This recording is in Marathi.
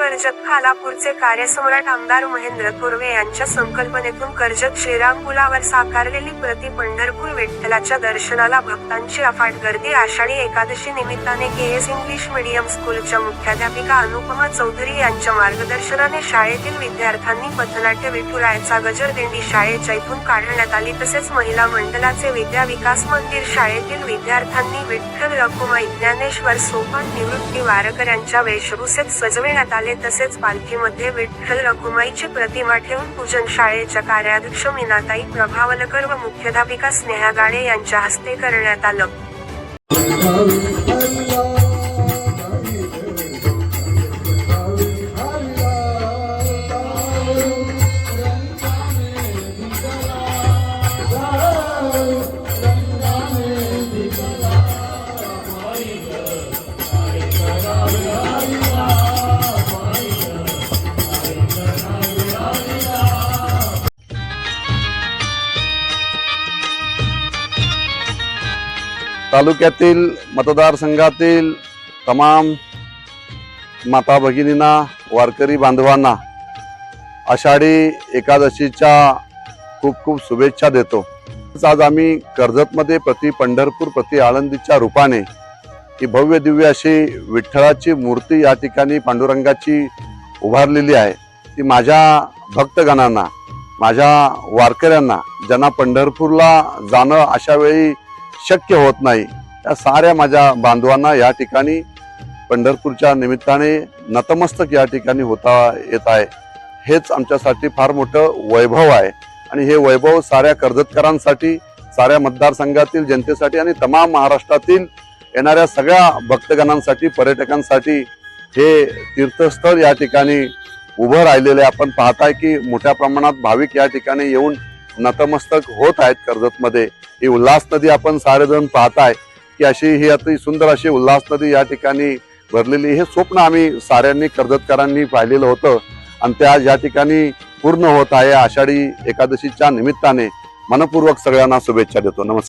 कर्जत खालापूरचे कार्यसम्राट आमदार महेंद्र थोरवे यांच्या संकल्पनेतून कर्जत श्रीराम पुलावर साकारलेली प्रति पंढरपूर विठ्ठलाच्या दर्शनाला भक्तांची अफाट गर्दी. आषाढी एकादशी निमित्ताने के एस इंग्लिश मीडियम स्कूलच्या मुख्याध्यापिका अनुपमा चौधरी यांच्या मार्गदर्शनाने शाळेतील विद्यार्थ्यांनी पथनाट्य विठुरायचा गजर दिंडी शाळेच्या इथून काढण्यात आली. तसेच महिला मंडळाचे विद्या विकास मंदिर शाळेतील विद्यार्थ्यांनी विठ्ठल रखुमाई ज्ञानेश्वर सोपान निवृत्ती वारकऱ्यांच्या वेशभूषेत सजविण्यात आले. तसेच पालखीमध्ये विठ्ठल रखुमाईची प्रतिमा ठेवून पूजन शाळेच्या कार्याध्यक्ष मीनाताई प्रभावलकर व मुख्याध्यापिका स्नेहा गाडे यांच्या हस्ते करण्यात आलं. तालुक्यातील मतदारसंघातील तमाम माता भगिनींना वारकरी बांधवांना आषाढी एकादशीच्या खूप खूप शुभेच्छा देतो. आज आम्ही कर्जतमध्ये प्रति पंढरपूर प्रति आळंदीच्या रूपाने ही भव्य दिव्य अशी विठ्ठलाची मूर्ती या ठिकाणी पांडुरंगाची उभारलेली आहे. ती माझ्या भक्तगणांना माझ्या वारकऱ्यांना ज्यांना पंढरपूरला जाणं अशा वेळी शक्य होत नाही. त्या साऱ्या माझ्या बांधवांना या ठिकाणी पंढरपूरच्या निमित्ताने नतमस्तक या ठिकाणी होता येत आहे. हेच आमच्यासाठी फार मोठं वैभव आहे. आणि हे वैभव साऱ्या कर्जतकरांसाठी साऱ्या मतदारसंघातील जनतेसाठी आणि तमाम महाराष्ट्रातील येणाऱ्या सगळ्या भक्तगणांसाठी पर्यटकांसाठी हे तीर्थस्थळ या ठिकाणी उभं राहिलेले आपण पाहताय की मोठ्या प्रमाणात भाविक या ठिकाणी येऊन नतमस्तक होत आहेत कर्जतमध्ये. ही उल्हास नदी आपण सारेजण पाहताय की अशी ही अति सुंदर अशी उल्हास नदी या ठिकाणी भरलेली हे स्वप्न आम्ही साऱ्यांनी कर्जतकरांनी पाहिलेलं होतं. आणि त्या या ठिकाणी पूर्ण होत आहे आषाढी एकादशीच्या निमित्ताने. मनपूर्वक सगळ्यांना शुभेच्छा देतो. नमस्कार.